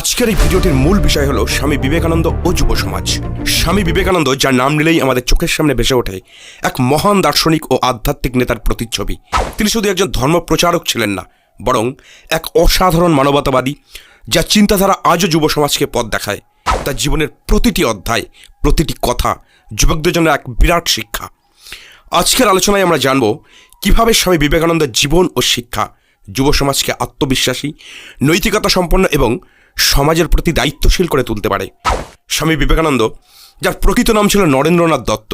আজকের এই ভিডিওটির মূল বিষয় হলো স্বামী বিবেকানন্দ ও যুব সমাজ। স্বামী বিবেকানন্দ যার নাম নিলেই আমাদের চোখের সামনে ভেসে ওঠে, এক মহান দার্শনিক ও আধ্যাত্মিক নেতার প্রতিচ্ছবি। তিনি শুধু একজন ধর্ম প্রচারক ছিলেন না, বরং এক অসাধারণ মানবতাবাদী যার চিন্তাধারা আজও যুব সমাজকে পথ দেখায়। তার জীবনের প্রতিটি অধ্যায়, প্রতিটি কথা যুবকদের জন্য এক বিরাট শিক্ষা। আজকের আলোচনায় আমরা জানব কীভাবে স্বামী বিবেকানন্দের জীবন ও শিক্ষা যুব সমাজকে আত্মবিশ্বাসী, নৈতিকতা সম্পন্ন এবং সমাজের প্রতি দায়িত্বশীল করে তুলতে পারে। স্বামী বিবেকানন্দ, যার প্রকৃত নাম ছিল নরেন্দ্রনাথ দত্ত,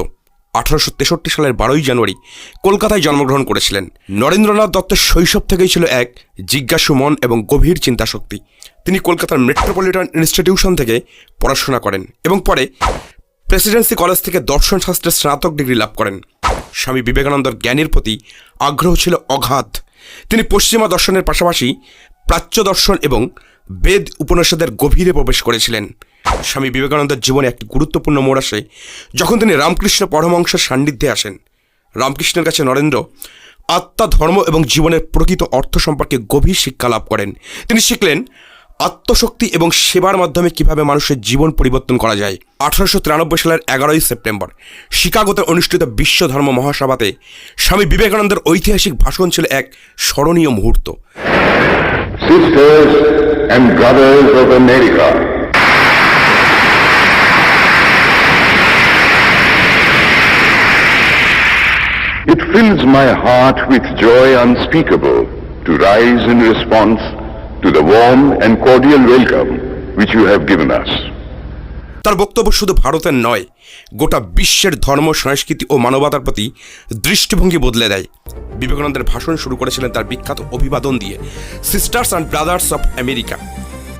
আঠারোশো তেষট্টি সালের বারোই জানুয়ারি কলকাতায় জন্মগ্রহণ করেছিলেন। নরেন্দ্রনাথ দত্তের শৈশব থেকেই ছিল এক জিজ্ঞাসু মন এবং গভীর চিন্তাশক্তি। তিনি কলকাতার মেট্রোপলিটন ইনস্টিটিউশন থেকে পড়াশোনা করেন এবং পরে প্রেসিডেন্সি কলেজ থেকে দর্শন শাস্ত্রে স্নাতক ডিগ্রি লাভ করেন। স্বামী বিবেকানন্দর জ্ঞানের প্রতি আগ্রহ ছিল অগাধ। তিনি পশ্চিমা দর্শনের পাশাপাশি প্রাচ্য দর্শন এবং বেদ উপনিষদের গভীরে প্রবেশ করেছিলেন। স্বামী বিবেকানন্দের জীবনে একটি গুরুত্বপূর্ণ মোড় আসে যখন তিনি রামকৃষ্ণ পরমহংসের সান্নিধ্যে আসেন, রামকৃষ্ণের কাছে নরেন্দ্র আত্মা, ধর্ম এবং জীবনের প্রকৃত অর্থ সম্পর্কে গভীর শিক্ষা লাভ করেন। তিনি শিখলেন আত্মশক্তি এবং সেবার মাধ্যমে কীভাবে মানুষের জীবন পরিবর্তন করা যায় আঠারোশো তিরানব্বই সালের এগারোই সেপ্টেম্বর, শিকাগোতে অনুষ্ঠিত বিশ্ব ধর্ম মহাসভাতে স্বামী বিবেকানন্দের ঐতিহাসিক ভাষণ ছিল এক স্মরণীয় মুহূর্ত. It fills my heart with joy unspeakable to rise in response to the warm and cordial welcome which you have given us. তার বক্তব্য শুধু ভারতের নয়, গোটা বিশ্বের ধর্ম, সংস্কৃতি ও মানবতার প্রতি দৃষ্টিভঙ্গি বদলে দেয়। বিবেকানন্দের ভাষণ শুরু করেছিলেন তার বিখ্যাত অভিবাদন দিয়ে sisters and brothers of America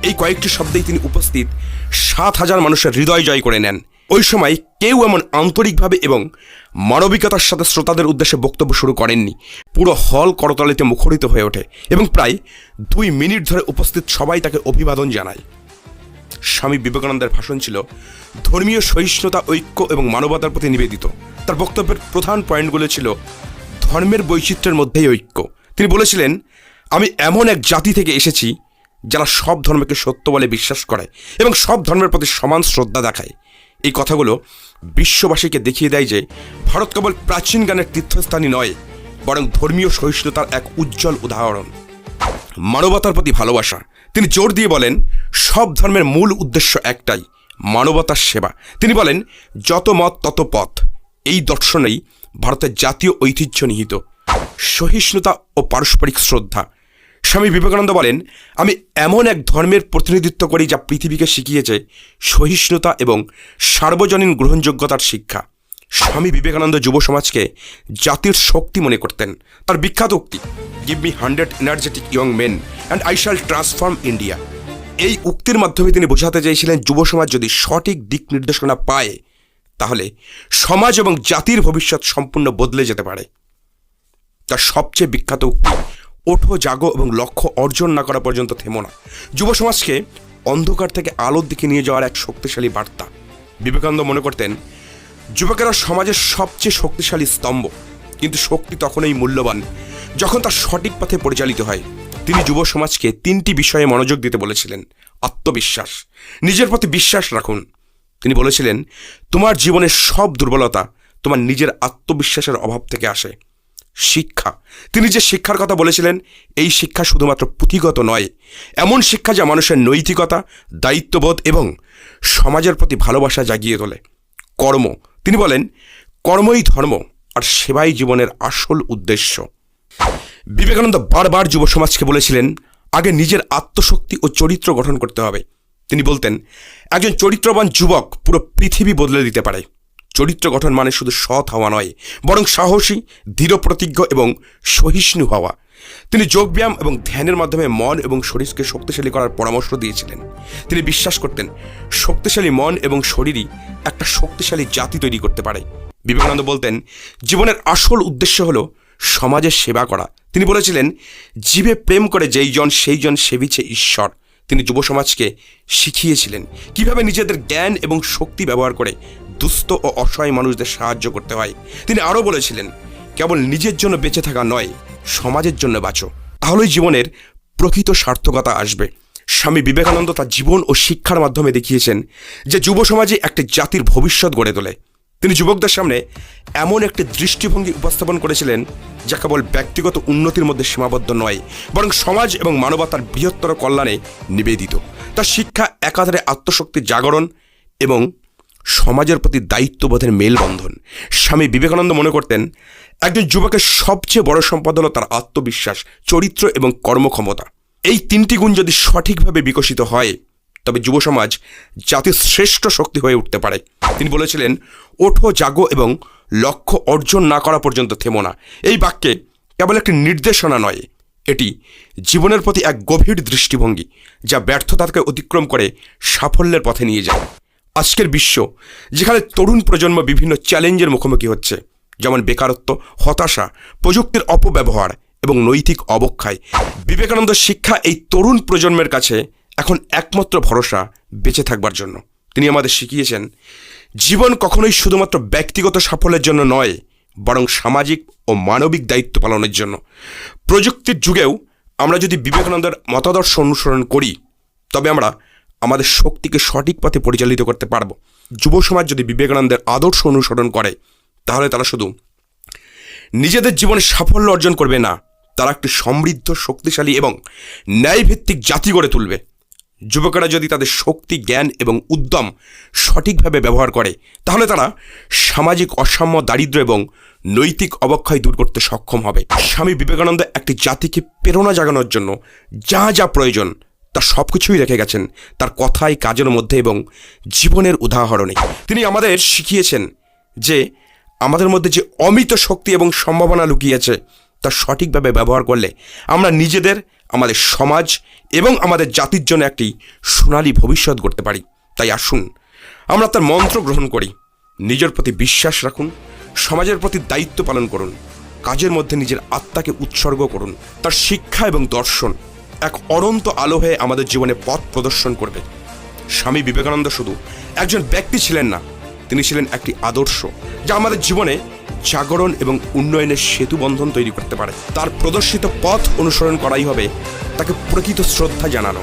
এই কয়েকটি শব্দেই তিনি উপস্থিত সাত হাজার মানুষের হৃদয় জয় করে নেন। ওই সময় কেউ এমন আন্তরিকভাবে এবং মানবিকতার সাথে শ্রোতাদের উদ্দেশ্যে বক্তব্য শুরু করেননি। পুরো হল করতালিতে মুখরিত হয়ে ওঠে এবং প্রায় দুই মিনিট ধরে উপস্থিত সবাই তাকে অভিবাদন জানায়। স্বামী বিবেকানন্দের ভাষণ ছিল, ধর্মীয় সহিষ্ণুতা, ঐক্য এবং মানবতার প্রতি নিবেদিত। তার বক্তব্যের প্রধান পয়েন্টগুলো ছিল, ধর্মের বৈচিত্র্যের মধ্যেই ঐক্য। তিনি বলেছিলেন, আমি এমন এক জাতি থেকে এসেছি, যারা সব ধর্মকে সত্য বলে বিশ্বাস করে এবং সব ধর্মের প্রতি সমান শ্রদ্ধা দেখায়। এই কথাগুলো বিশ্ববাসীকে দেখিয়ে দেয় যে ভারত কেবল প্রাচীন গানের তীর্থস্থানই নয়, বরং ধর্মীয় সহিষ্ণুতার এক উজ্জ্বল উদাহরণ। মানবতার প্রতি ভালোবাসা। তিনি জোর দিয়ে বলেন, সব ধর্মের মূল উদ্দেশ্য একটাই, মানবতার সেবা। তিনি বলেন, যত মত তত পথ। এই দর্শনেই ভারতের জাতীয় ঐতিহ্য নিহিত। সহিষ্ণুতা ও পারস্পরিক শ্রদ্ধা। স্বামী বিবেকানন্দ বলেন, আমি এমন এক ধর্মের প্রতিনিধিত্ব করি যা পৃথিবীকে শিখিয়েছে সহিষ্ণুতা এবং সার্বজনীন গ্রহণযোগ্যতার শিক্ষা। স্বামী বিবেকানন্দ যুব সমাজকে জাতির শক্তি মনে করতেন। তার বিখ্যাত উক্তি give me hundred energetic young men and I shall transform India এই উক্তির মাধ্যমে তিনি বোঝাতে চেয়েছিলেন, যুব সমাজ যদি সঠিক দিক নির্দেশনা পায়, তাহলে সমাজ এবং জাতির ভবিষ্যৎ সম্পূর্ণ বদলে যেতে পারে। তার সবচেয়ে বিখ্যাত উক্তি ওঠো, জাগো এবং লক্ষ্য অর্জন না করা পর্যন্ত থেমো না। যুব সমাজকে অন্ধকার থেকে আলোর দিকে নিয়ে যাওয়ার এক শক্তিশালী বার্তা। বিবেকানন্দ মনে করতেন, যুবকেরা সমাজের সবচেয়ে শক্তিশালী স্তম্ভ, কিন্তু শক্তি তখনই মূল্যবান যখন তার সঠিক পথে পরিচালিত হয়। তিনি যুব সমাজকে তিনটি বিষয়ে মনোযোগ দিতে বলেছিলেন, আত্মবিশ্বাস। নিজের প্রতি বিশ্বাস রাখুন। তিনি বলেছিলেন, তোমার জীবনের সব দুর্বলতা তোমার নিজের আত্মবিশ্বাসের অভাব থেকে আসে। শিক্ষা। তিনি যে শিক্ষার কথা বলেছিলেন, এই শিক্ষা শুধুমাত্র পুঁথিগত নয়, এমন শিক্ষা যা মানুষের নৈতিকতা, দায়িত্ববোধ এবং সমাজের প্রতি ভালোবাসা জাগিয়ে তোলে। কর্ম। তিনি বলেন, কর্মই ধর্ম আর সেবাই জীবনের আসল উদ্দেশ্য। বিবেকানন্দ বারবার যুব সমাজকে বলেছিলেন, আগে নিজের আত্মশক্তি ও চরিত্র গঠন করতে হবে। তিনি বলতেন, একজন চরিত্রবান যুবক পুরো পৃথিবী বদলে দিতে পারে। চরিত্র গঠন মানে শুধু সৎ হওয়া নয়, বরং সাহসী, দৃঢ় প্রতিজ্ঞ এবং সহিষ্ণু হওয়া। তিনি যোগব্যায়াম এবং ধ্যানের মাধ্যমে মন এবং শরীরকে শক্তিশালী করার পরামর্শ দিয়েছিলেন। তিনি বিশ্বাস করতেন, শক্তিশালী মন এবং শরীরই একটা শক্তিশালী জাতি তৈরি করতে পারে। বিবেকানন্দ বলতেন, জীবনের আসল উদ্দেশ্য হলো সমাজের সেবা করা। তিনি বলেছিলেন, জীবে প্রেম করে যেই জন, সেই জন সেবিছে ঈশ্বর। তিনি যুব সমাজকে শিখিয়েছিলেন, কীভাবে নিজেদের জ্ঞান এবং শক্তি ব্যবহার করে দুস্থ ও অসহায় মানুষদের সাহায্য করতে হয়। তিনি আরও বলেছিলেন, কেবল নিজের জন্য বেঁচে থাকা নয়, সমাজের জন্য বাঁচো। তাহলেই জীবনের প্রকৃত সার্থকতা আসবে। স্বামী বিবেকানন্দ তার জীবন ও শিক্ষার মাধ্যমে দেখিয়েছেন যে যুব সমাজে একটি জাতির ভবিষ্যৎ গড়ে তোলে। তিনি যুবকদের সামনে এমন একটি দৃষ্টিভঙ্গি উপস্থাপন করেছিলেন যা কেবল ব্যক্তিগত উন্নতির মধ্যে সীমাবদ্ধ নয়, বরং সমাজ এবং মানবতার বৃহত্তর কল্যাণে নিবেদিত। তার শিক্ষা একাধারে আত্মশক্তির জাগরণ এবং সমাজের প্রতি দায়িত্ববোধের মেলবন্ধন। স্বামী বিবেকানন্দ মনে করতেন, একজন যুবকের সবচেয়ে বড় সম্পদ হল তার আত্মবিশ্বাস, চরিত্র এবং কর্মক্ষমতা। এই তিনটি গুণ যদি সঠিকভাবে বিকশিত হয়, তবে যুব সমাজ জাতির শ্রেষ্ঠ শক্তি হয়ে উঠতে পারে। তিনি বলেছিলেন, ওঠো, জাগো এবং লক্ষ্য অর্জন না করা পর্যন্ত থেমো না। এই বাক্যে কেবল একটি নির্দেশনা নয়, এটি জীবনের প্রতি এক গভীর দৃষ্টিভঙ্গি, যা ব্যর্থতাকে অতিক্রম করে সাফল্যের পথে নিয়ে যায়। আজকের বিশ্ব, যেখানে তরুণ প্রজন্ম বিভিন্ন চ্যালেঞ্জের মুখোমুখি হচ্ছে, যেমন বেকারত্ব, হতাশা, প্রযুক্তির অপব্যবহার এবং নৈতিক অবক্ষয়। বিবেকানন্দ শিক্ষা এই তরুণ প্রজন্মের কাছে এখন একমাত্র ভরসা বেঁচে থাকবার জন্য। তিনি আমাদের শিখিয়েছেন, জীবন কখনোই শুধুমাত্র ব্যক্তিগত সাফল্যের জন্য নয়, বরং সামাজিক ও মানবিক দায়িত্ব পালনের জন্য। প্রযুক্তির যুগেও আমরা যদি বিবেকানন্দের মতাদর্শ অনুসরণ করি, তবে আমরা আমাদের শক্তিকে সঠিক পথে পরিচালিত করতে পারব। যুব সমাজ যদি বিবেকানন্দের আদর্শ অনুসরণ করে, তাহলে তারা শুধু নিজেদের জীবনে সাফল্য অর্জন করবে না, তারা একটি সমৃদ্ধ, শক্তিশালী এবং ন্যায়ভিত্তিক জাতি গড়ে তুলবে। যুবকেরা যদি তাদের শক্তি, জ্ঞান এবং উদ্যম সঠিকভাবে ব্যবহার করে, তাহলে তারা সামাজিক অসাম্য দারিদ্র্য এবং নৈতিক অবক্ষয় দূর করতে সক্ষম হবে। স্বামী বিবেকানন্দ একটি জাতিকে প্রেরণা জাগানোর জন্য যা যা প্রয়োজন তা সব কিছুই রেখে গেছেন তার কথাই কাজের মধ্যে এবং জীবনের উদাহরণে। তিনি আমাদের শিখিয়েছেন যে আমাদের মধ্যে যে অমিত শক্তি এবং সম্ভাবনা লুকিয়েছে, তা সঠিকভাবে ব্যবহার করলে আমরা নিজেদের, আমাদের সমাজ এবং আমাদের জাতির জন্য একটি সোনালী ভবিষ্যৎ গড়তে পারি। তাই আসুন, আমরা তার মন্ত্র গ্রহণ করি। নিজের প্রতি বিশ্বাস রাখুন, সমাজের প্রতি দায়িত্ব পালন করুন, কাজের মধ্যে নিজের আত্মাকে উৎসর্গ করুন, তার শিক্ষা এবং দর্শন এক অনন্ত আলো হয়ে আমাদের জীবনে পথ প্রদর্শন করবে। স্বামী বিবেকানন্দ শুধু একজন ব্যক্তি ছিলেন না, তিনি ছিলেন একটি আদর্শ যা আমাদের জীবনে জাগরণ এবং উন্নয়নের সেতু বন্ধন তৈরি করতে পারে। তার প্রদর্শিত পথ অনুসরণ করাই হবে তাকে প্রকৃত শ্রদ্ধা জানানো।